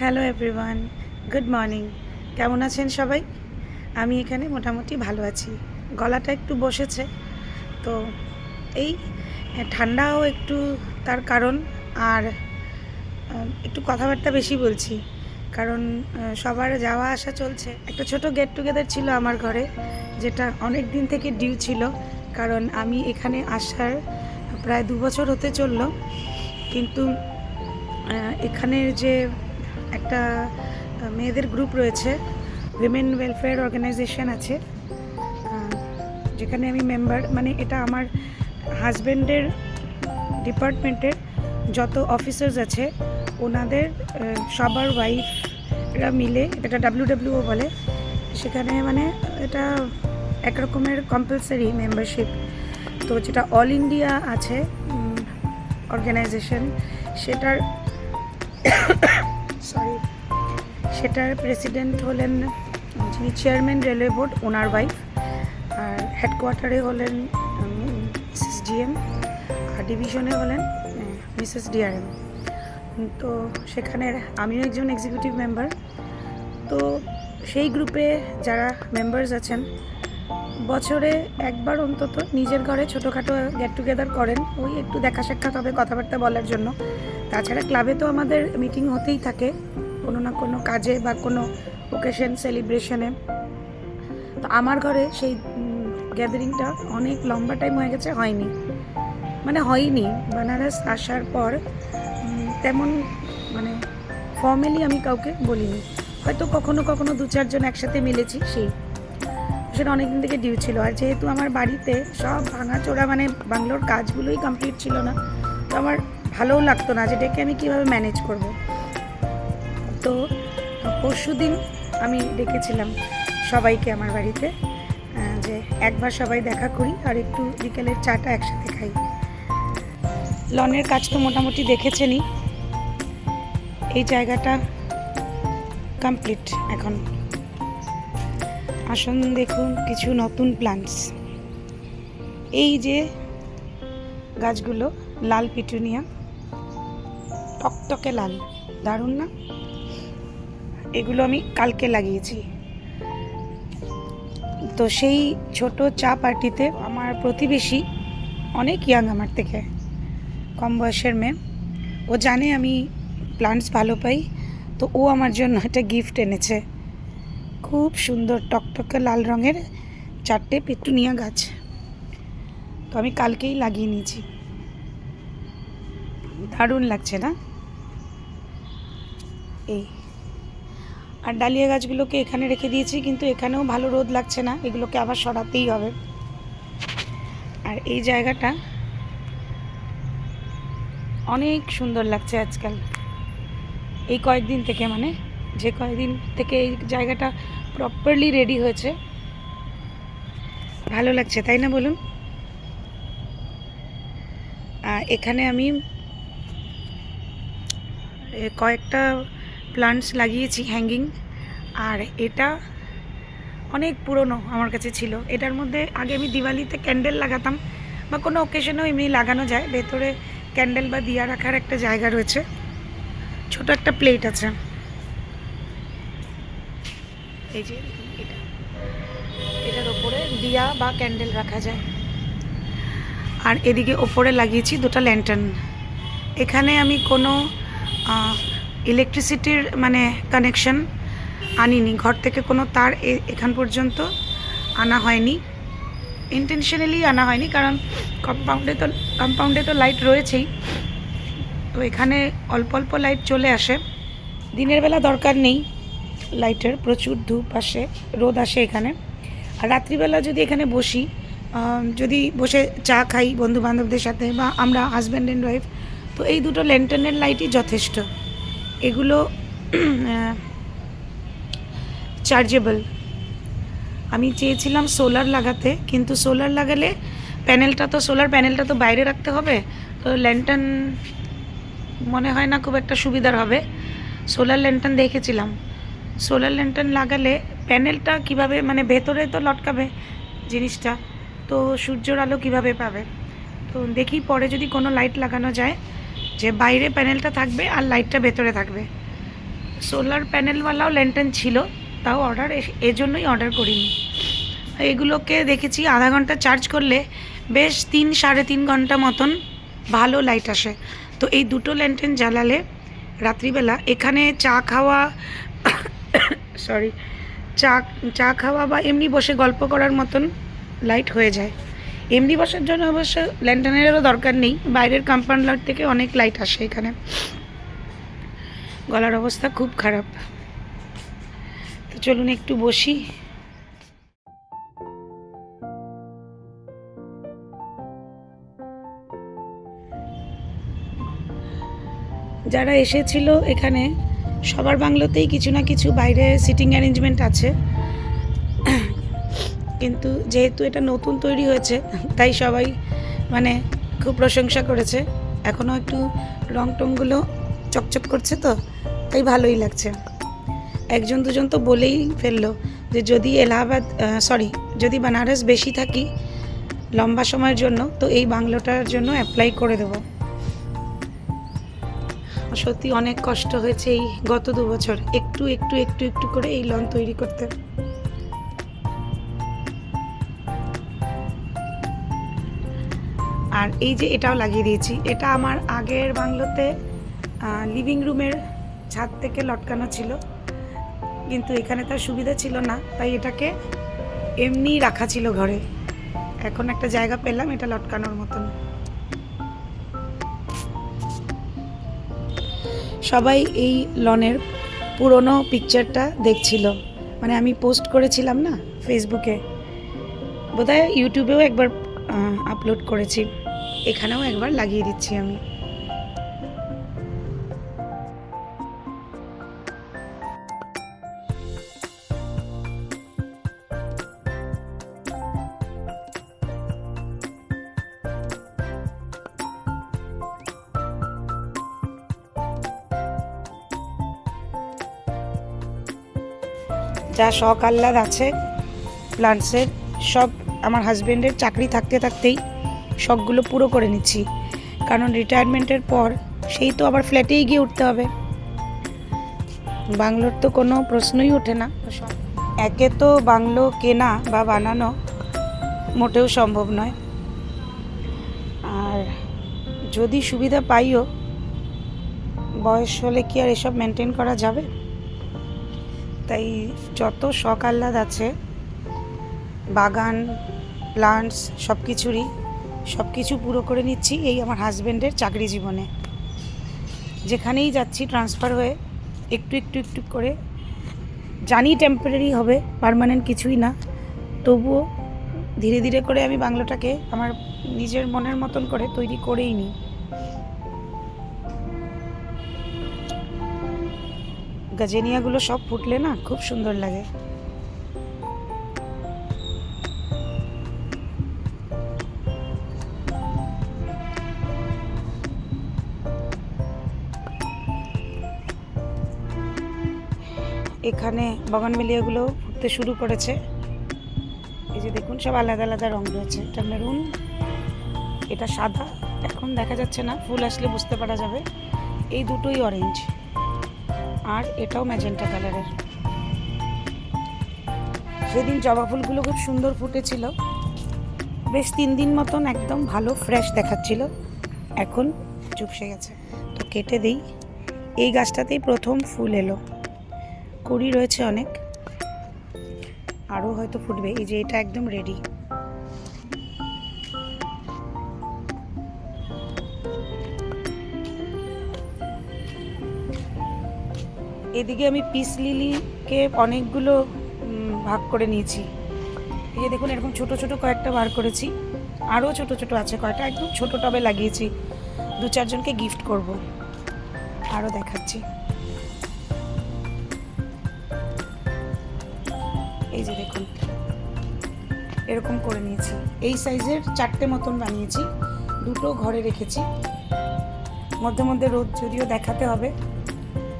Hello everyone good morning কেমন আছেন সবাই? আমি এখানে মোটামুটি ভালো আছি। গলাটা একটু বসেছে। তো এই ঠান্ডাও একটু তার কারণ। আর একটু কথাবার্তা বেশি বলছি। কারণ সবার যাওয়া আসা চলছে। একটা ছোট গেট টুগেদার ছিল আমার ঘরে, যেটা অনেক দিন থেকে ডিউ ছিল। কারণ আমি এখানে আসার প্রায় দু বছর হতে চলল। কিন্তু এখানের যে একটা মেয়েদের গ্রুপ রয়েছে। উইমেন ওয়েলফেয়ার অর্গানাইজেশন আছে। যেখানে আমি মেম্বার মানে এটা আমার হাজব্যান্ডের ডিপার্টমেন্টের যত অফিসার্স আছে, ওনাদের সবার ওয়াইফরা মিলে, এটা ডাব্লিউ ডাব্লিউও বলে, সেখানে মানে এটা এক রকমের কম্পালসারি মেম্বারশিপ তো যেটা অল ইন্ডিয়া আছে অর্গানাইজেশন সেটার সেটার প্রেসিডেন্ট হলেন যিনি চেয়ারম্যান রেলওয়ে বোর্ড ওনার ওয়াইফ আর হেডকোয়ার্টারে হলেন মিসেস ডিএম আর ডিভিশনে হলেন মিসেস ডিআরএম তো সেখানের আমিও একজন এক্সিকিউটিভ মেম্বার তো সেই গ্রুপে যারা মেম্বার্স আছেন, বছরে একবার অন্তত নিজের ঘরে ছোটোখাটো গেট টুগেদার করেন। ওই একটু দেখা সাক্ষাৎ হবে কথাবার্তা বলার জন্য। তাছাড়া ক্লাবে তো আমাদের মিটিং হতেই থাকে। কোনো না কোনো কাজে বা কোনো ওকেশন সেলিব্রেশনে তো আমার ঘরে সেই গ্যাদারিংটা অনেক লম্বা টাইম হয়ে গেছে, হয়নি। মানে হয়নি। বেনারস আসার পর তেমন মানে ফর্মালি আমি কাউকে বলিনি। হয়তো কখনো কখনো দু চারজন একসাথে মিলেছি, সেই। সেটা অনেক দিন থেকে ডিউ ছিল। আর যেহেতু আমার বাড়িতে সব ভাঙাচোরা মানে বাংলোর কাজগুলোই কমপ্লিট ছিল না, তো আমার ভালোও লাগতো না। যে ডেকে আমি কীভাবে ম্যানেজ করব? তো পরশু দিন আমি ডেকেছিলাম সবাইকে আমার বাড়িতে যে একবার সবাই দেখা করি আর একটু বিকেলের চাটা একসাথে খাই। লনের কাজ তো মোটামুটি দেখেছেনই। এই জায়গাটা কমপ্লিট এখন। আসুন দেখুন কিছু নতুন প্লান্টস এই যে গাছগুলো, লাল পিটুনিয়া। টকটকে লাল, দারুণ না? এগুলো আমি কালকে লাগিয়েছি। তো সেই ছোট চা পার্টিতে আমার প্রতিবেশী অনেক ইয়াং আমার থেকে, কম বয়সের মেয়ে ও জানে আমি প্লান্টস ভালো পাই, তো ও আমার জন্য একটা গিফট এনেছে। খুব সুন্দর টকটকে লাল রঙের চারটে পেটুনিয়া গাছ। তো আমি কালকেই লাগিয়ে নিয়েছি। দারুণ লাগছে না? এই। আর ডালিয়া গাছগুলোকে এখানে রেখে দিয়েছি, কিন্তু এখানেও ভালো রোদ লাগছে না, এগুলোকে আবার সরাতেই হবে। আর এই জায়গাটা অনেক সুন্দর লাগছে আজকাল। এই কয়েকদিন থেকে মানে যে কয়েকদিন থেকে এই জায়গাটা প্রপারলি রেডি হয়েছে, ভালো লাগছে, তাই না বলুন? এখানে আমি কয়েকটা প্লান্টস লাগিয়েছি হ্যাঙ্গিং আর এটা অনেক পুরনো আমার কাছে ছিল। এটার মধ্যে আগে আমি দিওয়ালিতে ক্যান্ডেল লাগাতাম, বা কোনো ওকেশনেও এমনি লাগানো যায়। ভেতরে ক্যান্ডেল বা দিয়া রাখার একটা জায়গা রয়েছে। ছোট একটা প্লেট আছে। এই যে এটা। এটার ওপরে দিয়া বা ক্যান্ডেল রাখা যায়। আর এদিকে ওপরে লাগিয়েছি দুটো ল্যান্টার্ন এখানে আমি কোনো ইলেকট্রিসিটির মানে কানেকশন আনিনি। ঘর থেকে কোনো তার এখান পর্যন্ত আনা হয়নি। ইন্টেনশনালি আনা হয়নি, কারণ কম্পাউন্ডে তো কম্পাউন্ডে তো লাইট রয়েছেই। তো এখানে অল্প অল্প লাইট চলে আসে। দিনের বেলা দরকার নেই লাইটের প্রচুর ধূপ আসে, রোদ আসে এখানে। আর রাত্রিবেলা যদি এখানে বসি যদি বসে চা খাই বন্ধু বান্ধবদের সাথে বা আমরা হাজব্যান্ড অ্যান্ড ওয়াইফ তো এই দুটো ল্যান্টার্নের লাইটই যথেষ্ট। এগুলো চার্জেবল আমি চেয়েছিলাম সোলার লাগাতে, কিন্তু সোলার লাগালে প্যানেলটা তো সোলার প্যানেলটা তো বাইরে রাখতে হবে, তো ল্যান্টার্ন মনে হয় না খুব একটা সুবিধার হবে। সোলার ল্যান্টার্ন দেখেছিলাম। সোলার ল্যান্টার্ন লাগালে প্যানেলটা কীভাবে মানে ভেতরে তো লটকাবে জিনিসটা, তো সূর্যের আলো কীভাবে পাবে? তো দেখি পরে যদি কোনো লাইট লাগানো যায় যে বাইরে প্যানেলটা থাকবে আর লাইটটা ভেতরে থাকবে। সোলার প্যানেলওয়ালাও ল্যান্টার্ন ছিল, তাও অর্ডার এজন্যই অর্ডার করিনি। এগুলোকে দেখেছি, আধা ঘণ্টা চার্জ করলে বেশ তিন সাড়ে তিন ঘণ্টা মতন ভালো লাইট আসে। তো এই দুটো ল্যান্টার্ন জ্বালালে রাত্রিবেলা এখানে চা খাওয়া সরি চা চা খাওয়া বা এমনি বসে গল্প করার মতন লাইট হয়ে যায়। এমনি বসার জন্য অবশ্য ল্যান্টার্নেরও দরকার নেই। বাইরের কম্পাউন্ড লাইট থেকে অনেক লাইট আসে এখানে। গলার অবস্থা খুব খারাপ। তো চলুন একটু বসি। যারা এসেছিল এখানে, সবার বাংলোতেই কিছু না কিছু বাইরে সিটিং অ্যারেঞ্জমেন্ট আছে। কিন্তু যেহেতু এটা নতুন তৈরি হয়েছে, তাই সবাই মানে খুব প্রশংসা করেছে। এখনও একটু রং টংগুলো চকচক করছে তো, তাই ভালোই লাগছে। একজন দুজন তো বলেই ফেলল যে যদি এলাহাবাদ সরি যদি বানারস বেশি থাকি লম্বা সময়ের জন্য, তো এই বাংলোটার জন্য অ্যাপ্লাই করে দেবো। সত্যি অনেক কষ্ট হয়েছে এই গত দু বছর, একটু একটু একটু একটু করে এই লন তৈরি করতে। আর এই যে এটাও লাগিয়ে দিয়েছি। এটা আমার আগের বাংলোতে লিভিং রুমের ছাদ থেকে লটকানো ছিল। কিন্তু এখানে তার সুবিধা ছিল না, তাই এটাকে এমনি রাখা ছিল ঘরে। এখন একটা জায়গা পেলাম এটা লটকানোর মতন। সবাই এই লনের পুরনো পিকচারটা দেখছিল। মানে আমি পোস্ট করেছিলাম না ফেসবুকে বোধহয় ইউটিউবেও একবার আপলোড করেছি। এখানেও একবার লাগিয়ে দিচ্ছি আমি। যা শখ আহ্লাদ আছে প্লান্টসের সব আমার হাজব্যান্ডের চাকরি থাকতে থাকতেই শখগুলো পুরো করে নিচ্ছি। কারণ রিটায়ারমেন্টের পর সেই তো আবার ফ্ল্যাটেই গিয়ে উঠতে হবে। বাংলোর তো কোনো প্রশ্নই ওঠে না। একে তো বাংলো কেনা বা বানানো মোটেও সম্ভব নয়। আর যদি সুবিধা পাইও, বয়স হলে কি আর এসব মেনটেন করা যাবে? তাই যত শখ আহ্লাদ আছে, বাগান প্লান্টস সব কিছুরই সব কিছু পুরো করে নিচ্ছি এই আমার হাজব্যান্ডের চাকরি জীবনে। যেখানেই যাচ্ছি ট্রান্সফার হয়ে একটু একটু একটু করে, জানি টেম্পোরারি হবে পারমানেন্ট কিছুই না, তবুও ধীরে ধীরে করে আমি বাংলোটাকে আমার নিজের মনের মতন করে তৈরি করেই নিই। গাজেনিয়াগুলো সব ফুটলে না খুব সুন্দর লাগে। এখানে বগানমেলিয়াগুলো ফুটতে শুরু করেছে। এই যে দেখুন, সব আলাদা আলাদা রং রয়েছে। এটা মেরুন, এটা সাদা। এখন দেখা যাচ্ছে না, ফুল আসলে বুঝতে পারা যাবে। এই দুটোই অরেঞ্জ আর এটাও ম্যাজেন্টা কালারের সেদিন জবা ফুলগুলো খুব সুন্দর ফুটেছিল। বেশ তিন দিন মতন একদম ভালো ফ্রেশ দেখাচ্ছিল। এখন চুপসে গেছে। তো কেটে দিই। এই গাছটাতেই প্রথম ফুল এলো। কুড়ি রয়েছে অনেক। আরও হয়তো ফুটবে। এই যে এটা একদম রেডি এদিকে আমি পিস লিলিকে অনেকগুলো ভাগ করে নিয়েছি। এই যে দেখুন, এরকম ছোট ছোট কয়েকটা বার করেছি। আরও ছোট ছোট আছে কয়েকটা, একদম ছোট টবে লাগিয়েছি। দু চারজনকে গিফট করব। আরও দেখাচ্ছি। এরকম করে নিয়েছি। এই সাইজের চারটে মতন বানিয়েছি। দুটো ঘরে রেখেছি। মধ্যে মধ্যে রোদ যদিও দেখাতে হবে,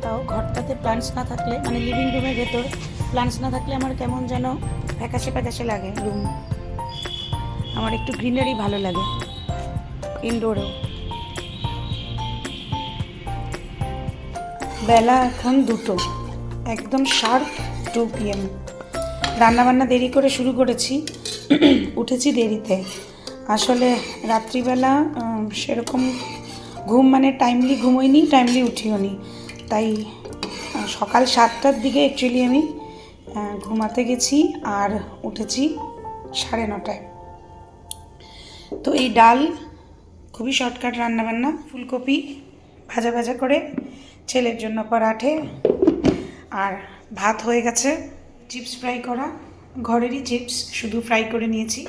তাও ঘরটাতে প্লান্টস না থাকলে মানে লিভিং রুমের ভেতর প্লান্টস না থাকলে আমার কেমন যেন ফ্যাকাশে ফ্যাকাশে লাগে রুম আমার একটু গ্রিনারি ভালো লাগে ইনডোরেও বেলা এখন দুটো, একদম শার্প টু পিএম রান্নাবান্না দেরি করে শুরু করেছি। উঠেছি দেরিতে। আসলে রাত্রিবেলা সেরকম ঘুম মানে টাইমলি ঘুমোইনি টাইমলি উঠিও নি তাই সকাল সাতটার দিকে অ্যাকচুয়ালি আমি ঘুমাতে গেছি আর উঠেছি সাড়ে নটায়। তো এই ডাল, খুবই শর্টকাট রান্নাবান্না, ফুলকপি ভাজা ভাজা করে ছেলের জন্য পরাঠে, আর ভাত হয়ে গেছে। চিপস ফ্রাই করা। ঘরেরই চিপস শুধু ফ্রাই করে নিয়েছি।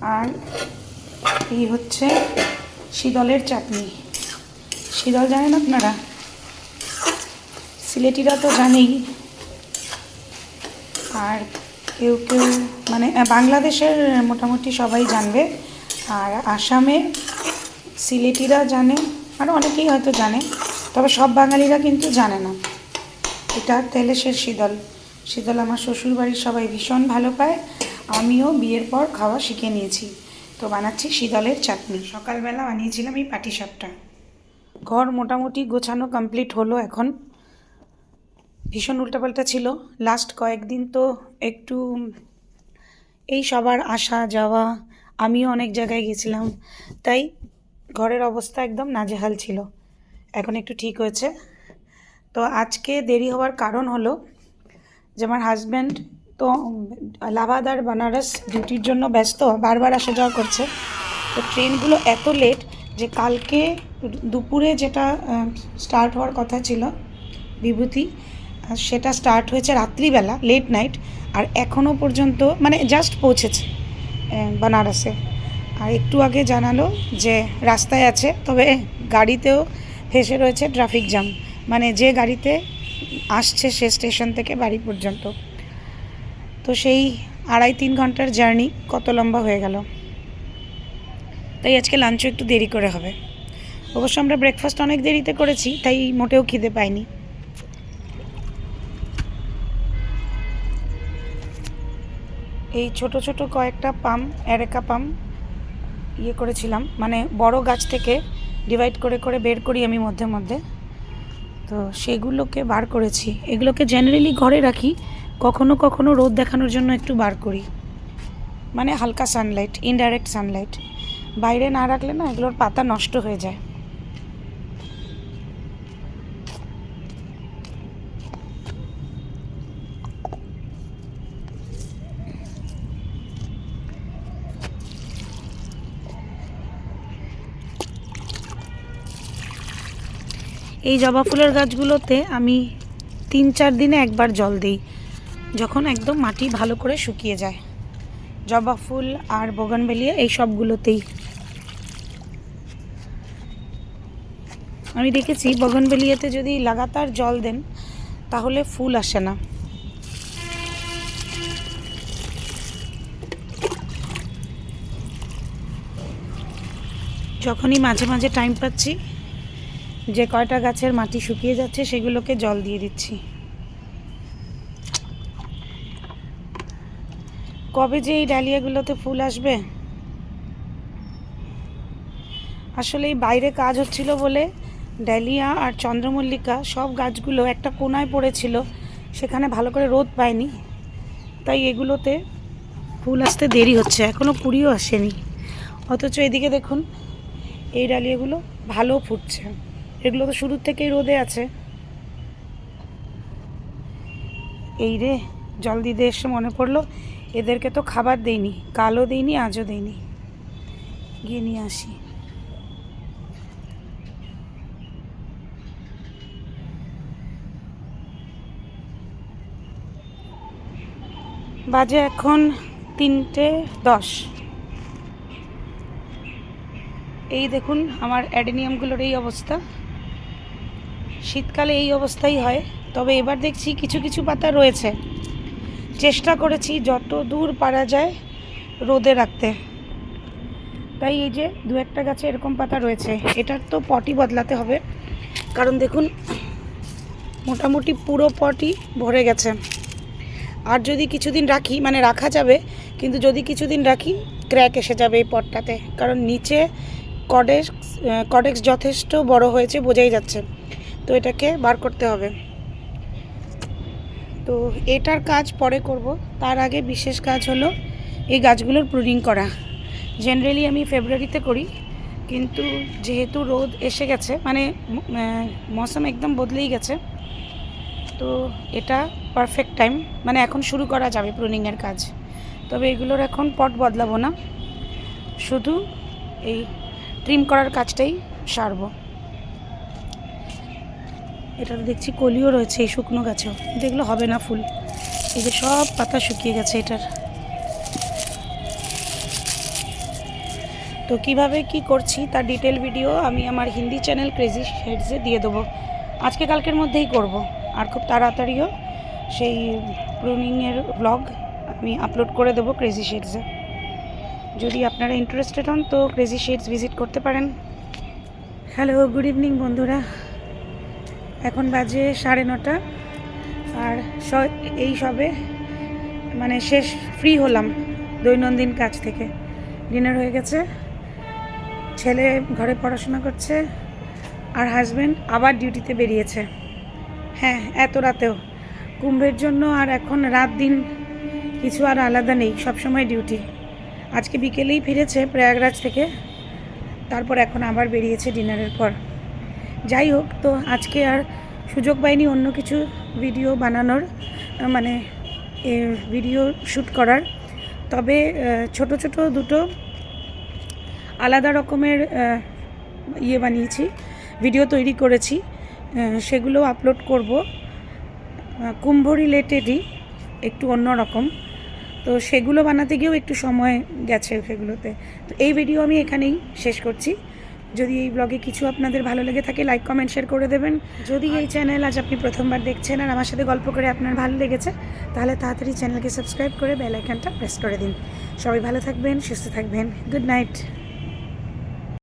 আর এই হচ্ছে শীতলের চাটনি। শীতল জানেন আপনারা? সিলেটিরা তো জানেই। আর কেউ কেউ মানে বাংলাদেশের মোটামুটি সবাই জানবে। আর আসামে সিলেটিরা জানে আরও অনেকেই হয়তো জানে, তবে সব বাঙালিরা কিন্তু জানে না। এটা তেলেশের শীতল। শীতল আমার শ্বশুর বাড়ির সবাই ভীষণ ভালো পায়। আমিও বিয়ের পর খাওয়া শিখে নিয়েছি। তো বানাচ্ছি শীতলের চাটনি। সকালবেলা বানিয়েছিলাম এই পাটিসাপটা। ঘর মোটামুটি গোছানো কমপ্লিট হলো এখন। ভীষণ উল্টাপাল্টা ছিল। লাস্ট কয়েকদিন তো একটু এই সবার আসা, যাওয়া, আমিও অনেক জায়গায় গেছিলাম। তাই ঘরের অবস্থা একদম নাজেহাল ছিল। এখন একটু ঠিক হয়েছে। তো আজকে দেরি হওয়ার কারণ হলো যে আমার হাজব্যান্ড তো আর বানারস ডিউটির জন্য ব্যস্ত, বারবার আসা যাওয়া করছে। তো ট্রেনগুলো এত লেট যে কালকে দুপুরে যেটা স্টার্ট হওয়ার কথা ছিল, বিভূতি সেটা স্টার্ট হয়েছে রাত্রিবেলা লেট নাইট আর এখনও পর্যন্ত মানে জাস্ট পৌঁছেছে বানারসে। আর একটু আগে জানালো যে রাস্তায় আছে, তবে গাড়িতেও ফেসে রয়েছে ট্রাফিক জ্যাম মানে যে গাড়িতে আসছে সে স্টেশন থেকে বাড়ি পর্যন্ত। তো সেই আড়াই তিন ঘণ্টার জার্নি কত লম্বা হয়ে গেল। তাই আজকে লাঞ্চও একটু দেরি করে হবে। অবশ্য আমরা ব্রেকফাস্ট অনেক দেরিতে করেছি, তাই মোটেও খিদে পাইনি। এই ছোট ছোট কয়েকটা পাম, এরেকা পাম ইয়ে করেছিলাম। মানে বড় গাছ থেকে ডিভাইড করে করে বের করি আমি মধ্যে মধ্যে। তো সেগুলোকে বার করেছি। এগুলোকে জেনারেলি ঘরে রাখি, কখনো কখনো রোদ দেখানোর জন্য একটু বার করি। মানে হালকা সানলাইট ইনডাইরেক্ট সানলাইট বাইরে না রাখলে না এগুলোর পাতা নষ্ট হয়ে যায়। এই জবা ফুলের গাছগুলোতে আমি তিন চার দিনে একবার জল দিই, যখন একদম মাটি ভালো করে শুকিয়ে যায়। জবা ফুল আর বোগানবেলিয়া এই সবগুলোতেই। আমি দেখেছি বগনবেলিয়াতে যদি লাগাতার জল দেন, তাহলে ফুল আসে না। যখনই মাঝে মাঝে টাইম পাচ্ছি যে কয়টা গাছের মাটি শুকিয়ে যাচ্ছে সেগুলোকে জল দিয়ে দিচ্ছি। কবে যে এই ডালিয়াগুলোতে ফুল আসবে? আসলে এই বাইরে কাজ হচ্ছিল বলে ডালিয়া আর চন্দ্রমল্লিকা সব গাছগুলো একটা কোনায় পড়েছিল, সেখানে ভালো করে রোদ পায়নি। তাই এগুলোতে ফুল আসতে দেরি হচ্ছে এখনও কুড়িও আসেনি। অথচ এদিকে দেখুন, এই ডালিয়াগুলো ভালো ফুটছে। এগুলো তো শুরুর থেকেই রোদে আছে। এই রে, জল দিতে এসে মনে পড়ল, এদেরকে তো খাবার দেইনি, কালও দেইনি, আজও দেইনি। গিয়ে নিয়ে আসি। বাজে এখন তিনটে দশ। এই দেখুন, আমার অ্যাডেনিয়ামগুলোর এই অবস্থা। শীতকালে এই অবস্থাই হয়। তবে এবার দেখছি কিছু কিছু পাতা রয়েছে। চেষ্টা করেছি যত দূর পারা যায় রোদে রাখতে। তাই এই যে দু একটা গাছে এরকম পাতা রয়েছে, এটার তো পটি বদলাতে হবে। কারণ দেখুন, মোটামুটি পুরো পটি ভরে গেছে। আর যদি কিছুদিন রাখি মানে রাখা যাবে, কিন্তু যদি কিছুদিন রাখি, ক্র্যাক এসে যাবে এই পটটাতে। কারণ নিচে কডেক্স কডেক্স যথেষ্ট বড় হয়েছে, বোঝাই যাচ্ছে। তো এটাকে বার করতে হবে। তো এটার কাজ পরে করব। তার আগে বিশেষ কাজ হলো এই গাছগুলোর প্রুনিং করা। জেনারেলি আমি ফেব্রুয়ারিতে করি, কিন্তু যেহেতু রোদ এসে গেছে মানে মৌসুম একদম বদলেই গেছে, তো এটা পারফেক্ট টাইম মানে এখন শুরু করা যাবে প্রুনিংয়ের কাজ। তবে এগুলোর এখন পট বদলাবো না, শুধু এই ট্রিম করার কাজটাই সারবো। এটা দেখছি কলিও রয়েছে, এই শুকনো গাছেও। দেখলে হবে না ফুল। এই যে সব পাতা শুকিয়ে গেছে এটার। তো কীভাবে কি করছি, তার ডিটেল ভিডিও আমি আমার হিন্দি চ্যানেল ক্রেজি শেডসে দিয়ে দেবো। আজকে কালকের মধ্যেই করব। আর খুব তাড়াতাড়িও সেই প্রুনিংয়ের ব্লগ আমি আপলোড করে দেবো ক্রেজি শেডসে যদি আপনারা ইন্টারেস্টেড হন, তো ক্রেজি শেডস ভিজিট করতে পারেন। হ্যালো গুড ইভিনিং বন্ধুরা। এখন বাজে সাড়ে নটা। আর এই সবে মানে শেষ ফ্রি হলাম দৈনন্দিন কাজ থেকে। ডিনার হয়ে গেছে। ছেলে ঘরে পড়াশোনা করছে। আর হাজব্যান্ড আবার ডিউটিতে বেরিয়েছে। হ্যাঁ এত রাতেও। কুম্ভের জন্য আর এখন রাত দিন কিছু আর আলাদা নেই সবসময় ডিউটি আজকে বিকেলেই ফিরেছে প্রয়াগরাজ থেকে। তারপর এখন আবার বেরিয়েছে ডিনারের পর। যাই হোক, তো আজকে আর সুযোগ পাইনি অন্য কিছু ভিডিও বানানোর মানে ভিডিও শ্যুট করার। তবে ছোট ছোট দুটো আলাদা রকমের ইয়ে বানিয়েছি ভিডিও তৈরি করেছি সেগুলো আপলোড করব। কুম্ভ রিলেটেডই একটু অন্য রকম। তো সেগুলো বানাতে গিয়েও একটু সময় গেছে সেগুলোতে। তো এই ভিডিও আমি এখানেই শেষ করছি। যদি এই ব্লগে কিছু আপনাদের ভালো লেগে থাকে লাইক কমেন্ট শেয়ার করে দেবেন। যদি এই চ্যানেল আজ আপনি প্রথমবার দেখছেন আর আমার সাথে গল্প করে আপনার ভালো লেগেছে তাহলে তাড়াতাড়ি চ্যানেলকে সাবস্ক্রাইব করে বেল আইকনটা প্রেস করে দিন। সবাই ভালো থাকবেন সুস্থ থাকবেন। Good night